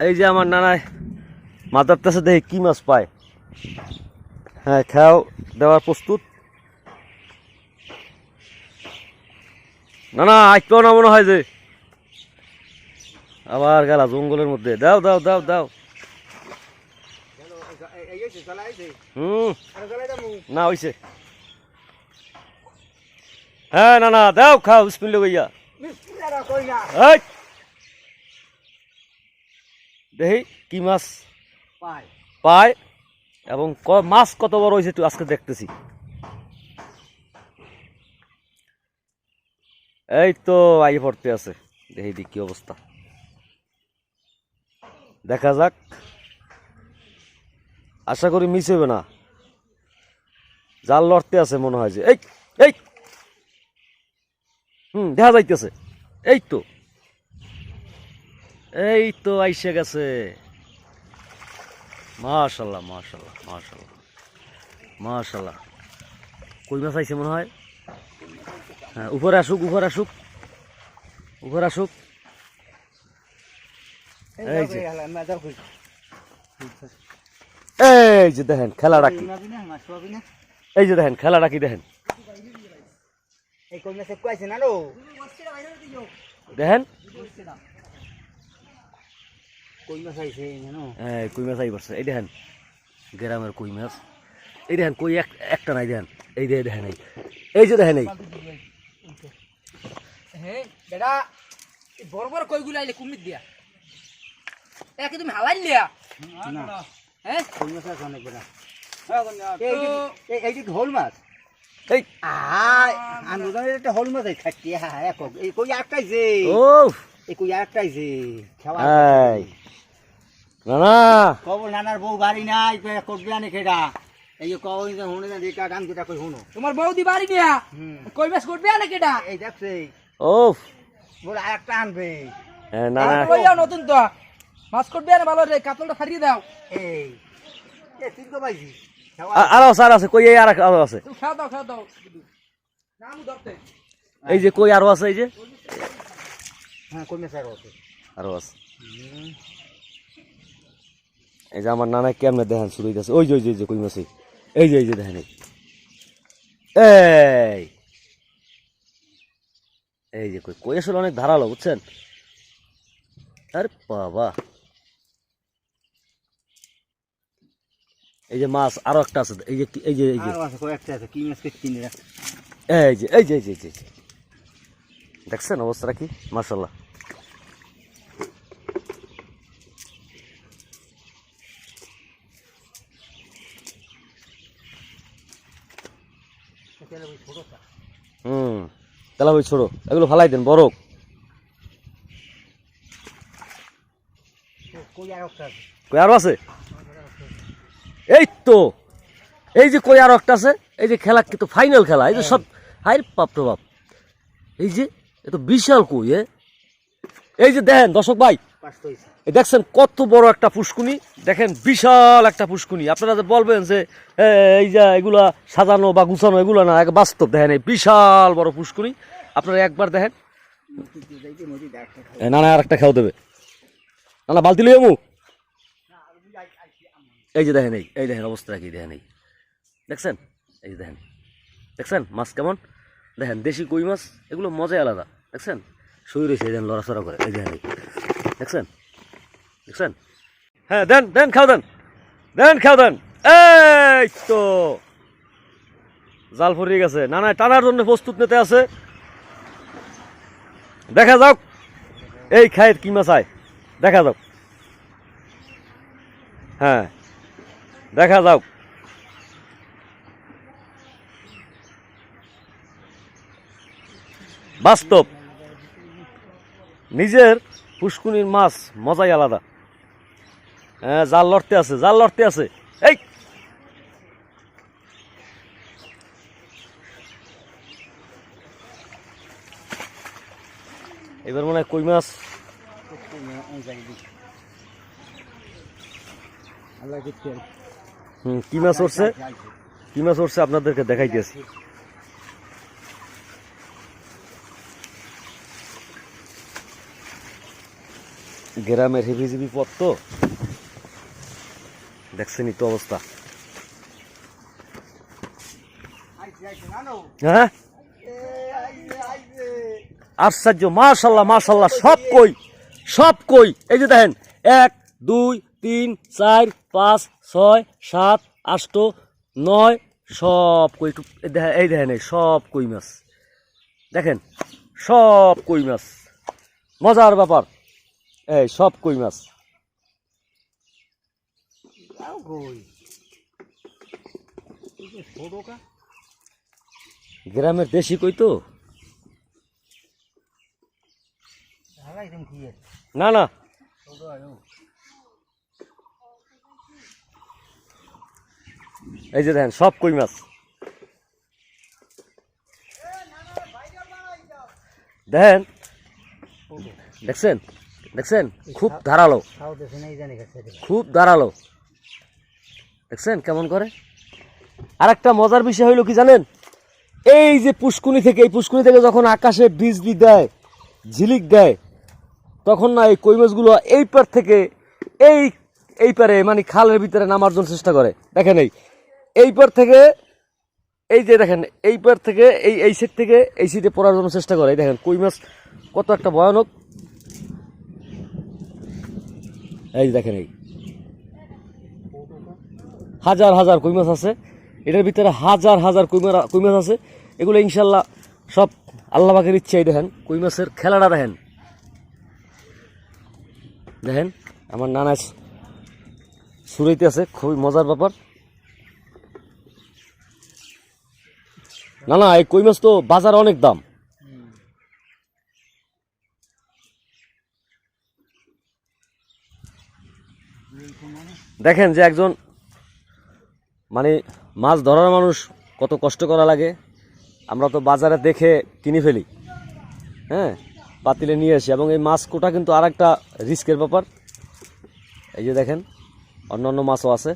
এই যে আমার নানায় মাথার কাছে দেখে কি মাছ পায়। হ্যাঁ খাও দেওয়ার প্রস্তুত। না না আজকেও না মনে হয় যে আবার গেলা জঙ্গলের মধ্যে। দাও দাও দাও দাও। হুম। না হইছে। হ্যাঁ না না দাও খাও বিসমিল্লা ভাইয়া দেখি কি মাছ? পায়। এবং ক- মাছ কত বড় হয়েছে একটু আজকে দেখতেছি। এই তো আই পড়তে আছে। দেখি দি কি অবস্থা। দেখা যাক। আশা করি মিস হবে না। জাল লড়তে আছে মনে হয় যে এই এই! হুম দেখা যাইতেছে। এই তো। এই তো আইসে গেছে। মাশাল্লাহ মাশাল্লাহ মাশাল্লাহ মাশাল্লাহ। কই মাছ আইছে মনে হয়? হ্যাঁ উপরে আসুক উপরে আসুক। উপরে আসুক। এই যে। এই যে দেখেন খেলাটা কি এই যে দেখেন খেলাটা কি দেখেন। দেখেন। এই কই মাছ আই পড়ছে এই দেখেন গ্রামের কই মাছ এই দেখেন কই এক একটা নাই দেখেন। এই দেখে দেখেন এই। এই যে দেখেন এই। হ্যাঁ এই বড় বড় কইগুলো আইলে কুমির দিয়া। একে তুমি হালাই লিয়া হ্যাঁ হল মাছ? এই। আন্দোলনের একটা হল মাছ খাচ্ছি হ্যাঁ একক এই কই আটকাইছে? ও এই কই আটকাইছে? খাওয়া এই না না কবর নানার বউ বাড়ি নাই করবি আনে খেটা এই যে কবর শুনে না দেখা গান দুটা কই শুনো তোমার বৌদি বাড়ি হুম। কই মাছ করবে না কেটা এই দেখছে ও বলে আর একটা আনবে। হ্যাঁ, না না কইয়া নতুন তো। মাছ করবে না ভালো রে কাতলটা ফারিয়ে দাও। এই। এ তুই তো খাওয়া আরও। আছে আরও আছে কই এই আর আরও আছে। তুমি খাওয়া দাও খাওয়া দাও। নাম ধরতে। এই যে কই আরও আছে এই যে? হ্যাঁ কমে স্যার আছে? আরও আছে। এই যে আমার নানা কেমনে দেখেন শুরু হইতেছে? ওই যে ওই যে ওই যে কই মাছ এই। যে এই যে দেখেন এই এই! যে কই কই আসলে অনেক ধারালো বুঝছেন? আরে বাবা! এই যে মাছ আরও একটা আছে এই যে এই যে এই যে। এই যে এই যে, এই যে। দেখছেন অবস্থাটা কি? মার্শাল্লাহ হুম তাহলে ওই ছোড়ো এগুলো ফালাই দেন বড়। কই আছে? আরও আছে? এই তো এই যে কই আরও একটা আছে এই যে খেলা কিন্তু ফাইনাল খেলা এই যে সব হাই পাপ প্রভাব এই যে এত বিশাল কই এ। এই যে দেখেন দর্শক ভাই। দেখছেন কত বড় একটা পুষ্কুনি? দেখেন বিশাল একটা পুষ্কুনি। আপনারা যে বলবেন যে এই যে এগুলা সাজানো বা গুছানো, এগুলো না, এক বাস্তব দেখেন, এই বিশাল বড় পুষ্কুনি। আপনারা একবার দেখেন। না না আর একটা খেয়াও দেবে। না না বালতি লইয়া মু এই যে দেখেন, এই এই দেখেন অবস্থা কি, দেখেন এই। দেখছেন? এই যে দেখেন। দেখছেন? মাছ কেমন? দেখেন, দেশি কই মাছ, এগুলো মজাই আলাদা। দেখছেন? রয়েছে এই দেখেন লড়াচড়া করে। এই দেখেন এই। দেখছেন? দেখছেন? হ্যাঁ দেন দেন, খাও, দেন। দেন, খাও, দেন। এই তো। জাল ফুরিয়ে গেছে। না না টানার জন্য প্রস্তুত নিতে আছে। দেখা যাক। এই খায় কি মাছ আয়। দেখা যাক। হ্যাঁ দেখা যাক। বাস্তব। নিজের পুষ্কুনির মাছ মজাই আলাদা। হ্যাঁ জাল লড়তে আছে, জাল লড়তে আছে। এই! এবার মনে হয় কই মাছ? হুম, কি মাছ উঠছে কি মাছ উঠছে আপনাদেরকে দেখাইতেছি গ্রামের হেভিজিবি পথ তো। দেখছেনই তো অবস্থা। হ্যাঁ? আশ্চর্য, মাশাল্লাহ মাশাল্লাহ, সব কই সব কই। এই যে দেখেন, এক, দুই, তিন, চার, পাঁচ, ছয়, সাত, আষ্ট, নয়, সব কই। এই দেখেন, এই সব কই মাছ। দেখেন, সব কই মাছ। মজার ব্যাপার। এই সব কই মাছ। কই কা গ্রামের দেশি কই তো? না না। এই যে দেখেন সব কই মাছ। দেখেন দেখছেন? দেখছেন? খুব ধারালো। খুব ধারালো। দেখছেন কেমন করে? আর একটা মজার বিষয় হইল কি জানেন? এই যে পুষ্কুনি থেকে, এই পুষ্কুনি থেকে যখন আকাশে বিজলি দেয়, ঝিলিক দেয়, তখন না এই কই মাছগুলো এই পার থেকে এই এই পারে মানে খালের ভিতরে নামার জন্য চেষ্টা করে। দেখেন এই এই পার থেকে এই যে দেখেন, এই পার থেকে এই এই সাইড থেকে এই সিটে পড়ার জন্য চেষ্টা করে। দেখেন কই মাছ কত একটা ভয়ানক। এই দেখেন এই। হাজার হাজার কই মাছ আছে। এটার ভিতরে হাজার হাজার কই কই মাছ আছে। এগুলো ইনশাল্লাহ সব আল্লাহ পাকের ইচ্ছে এই দেখেন। কই মাছের খেলাটা দেখেন। দেখেন, আমার নানা সুরাইতে আছে, খুবই মজার ব্যাপার। না না এই কই মাছ তো বাজারে অনেক দাম। দেখেন যে একজন মানে মাছ ধরার মানুষ কত কষ্ট করা লাগে। আমরা তো বাজারে দেখে কিনে ফেলি। হ্যাঁ? পাতিলে নিয়ে আসি এবং এই মাছ কোটা কিন্তু আর একটা রিস্কের ব্যাপার। এই যে দেখেন অন্য অন্য মাছও আছে।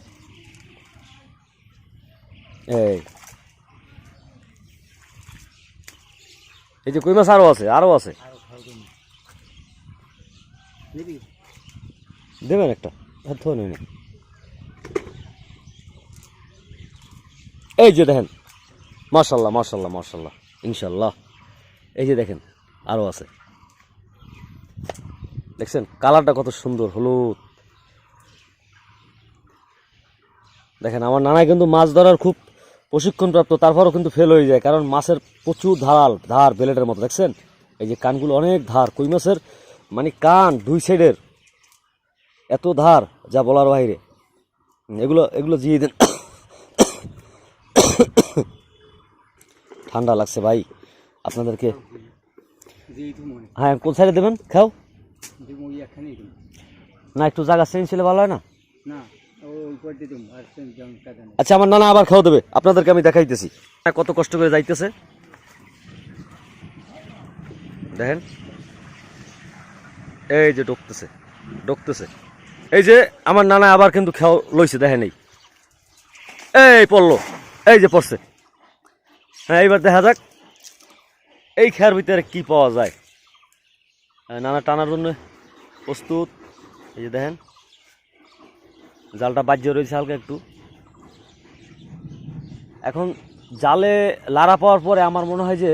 এই। এই যে কই মাছ আরও আছে আরও আছে। দেবেন একটা? ধোয়া না। এই যে দেখেন মার্শাল্লাহ মার্শাল্লাহ মার্শাল্লাহ ইনশাল্লাহ। এই যে দেখেন আরও আছে। দেখছেন, কালারটা কত সুন্দর, হলুদ। দেখেন, আমার নানা কিন্তু মাছ ধরার খুব প্রশিক্ষণপ্রাপ্ত, তারপরও কিন্তু ফেল হয়ে যায়, কারণ মাছের প্রচুর ধারাল, ধার বেলেটের মতো, দেখছেন? এই যে কানগুলো অনেক ধার, কই মাছের? মানে কান দুই সাইডের এত ধার, যা বলার বাইরে। এগুলো এগুলো জিয়ে দেন। ঠান্ডা লাগছে ভাই। আপনাদেরকে হ্যাঁ কোন সাইডে দেবেন? খাও। না একটু জায়গা চেঞ্জ ছিল ভালো হয় না? আচ্ছা আমার নানা আবার খাওয়া দেবে। আপনাদেরকে আমি দেখাইতেছি। হ্যাঁ, কত কষ্ট করে যাইতেছে। দেখেন। এই যে ডুকতেছে ডুকতেছে। এই যে আমার নানা আবার কিন্তু খেয়াল লইছে দেখেন এই। এই পড়ল এই যে পড়ছে। হ্যাঁ এইবার দেখা যাক। এই খেয়ার ভিতরে কি পাওয়া যায়। হ্যাঁ, নানা টানার জন্য প্রস্তুত। এই যে দেখেন জালটা বাজ্য রয়েছে হালকা একটু। এখন জালে লাড়া পাওয়ার পরে আমার মনে হয় যে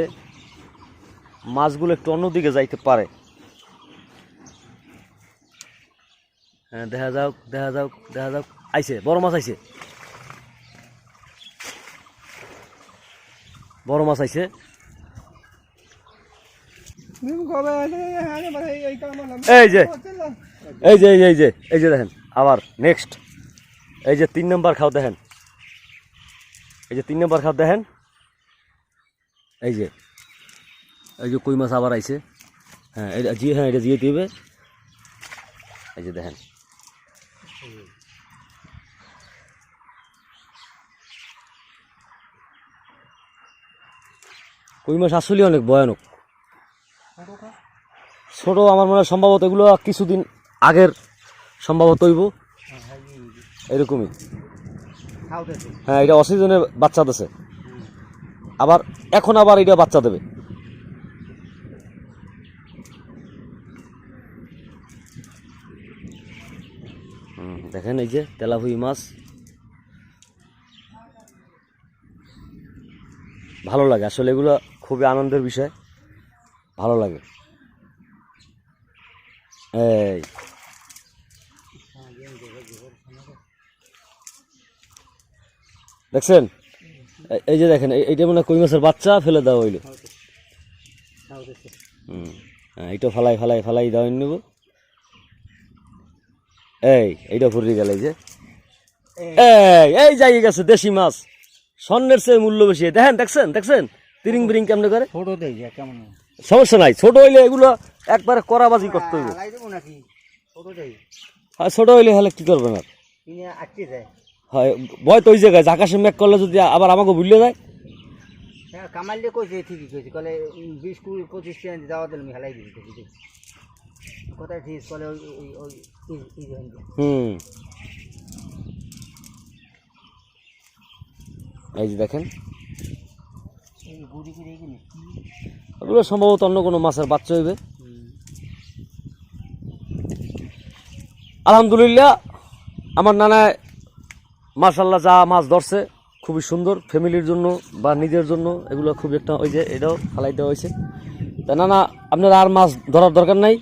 মাছগুলো একটু অন্যদিকে যাইতে পারে। হ্যাঁ দেখা যাক দেখা যাক দেখা যাক। আইছে বড় মাছ আইছে। বড় মাছ আইছে। এই যে এই যে এই যে এই যে এই যে দেখেন আবার নেক্সট এই যে তিন নম্বর খাও দেখেন। এই যে তিন নম্বর খাও দেখেন। এই যে এই যে কই মাছ আবার আইছে। হ্যাঁ এটা জি হ্যাঁ এটা জিয়ে দিবে। এই যে দেখেন। কই মাছ আসলে অনেক ভয়ানক। ছোট আমার মনে হয় সম্ভবত এগুলো কিছুদিন আগের সম্ভবত হইব। এরকমই। হ্যাঁ এটা অসিজনে বাচ্চা দিছে। আবার এখন আবার এটা বাচ্চা দেবে। দেখেন এই যে তেলাপুই মাছ। ভালো লাগে, আসলে এগুলো খুবই আনন্দের বিষয়। ভালো লাগে। এই। দেখছেন? এই যে দেখেন এইটা মানে কই মাছের বাচ্চা? ফেলে দেওয়া হইল হুম হ্যাঁ এইটা ফালাই ফালাই ফালাই দেওয়া নেব। এই এইটা ফুরিয়ে গেল এই যে। এই। এই যাই গেছে দেশি মাছ। স্বর্ণের চেয়ে মূল্য বেশি। দেখেন দেখছেন দেখছেন? তিরিং বিরিং কেমনে করে? ছোট দেই কেমন। সমস্যা নাই ছোট হইলে এগুলো একবারে করাবাজি করতে হইব নাকি ছোট হইলে হলে কি করবে না হয় ভয় তো ওই জায়গায় আকাশে মেঘ করলে যদি আবার আমাকে ভুলে যায় হ্যাঁ কইছে ঠিকই কইছে কলে বিশ কুড়ি পঁচিশ টাকা দিলে হেলাই দিবি ঠিক কলে ওই হুম। এই যে দেখেন এই গুড়ি করে এখানে ওগুলো সম্ভবত অন্য কোনো মাছের বাচ্চা হইবে। আলহামদুলিল্লাহ, আমার নানায় মার্শাল্লাহ যা মাছ ধরছে, খুবই সুন্দর। ফ্যামিলির জন্য বা নিজের জন্য এগুলো খুব একটা ওই যে এটাও ফালাই দেওয়া হয়েছে। তা নানা, আপনারা আর মাছ ধরার দরকার নাই।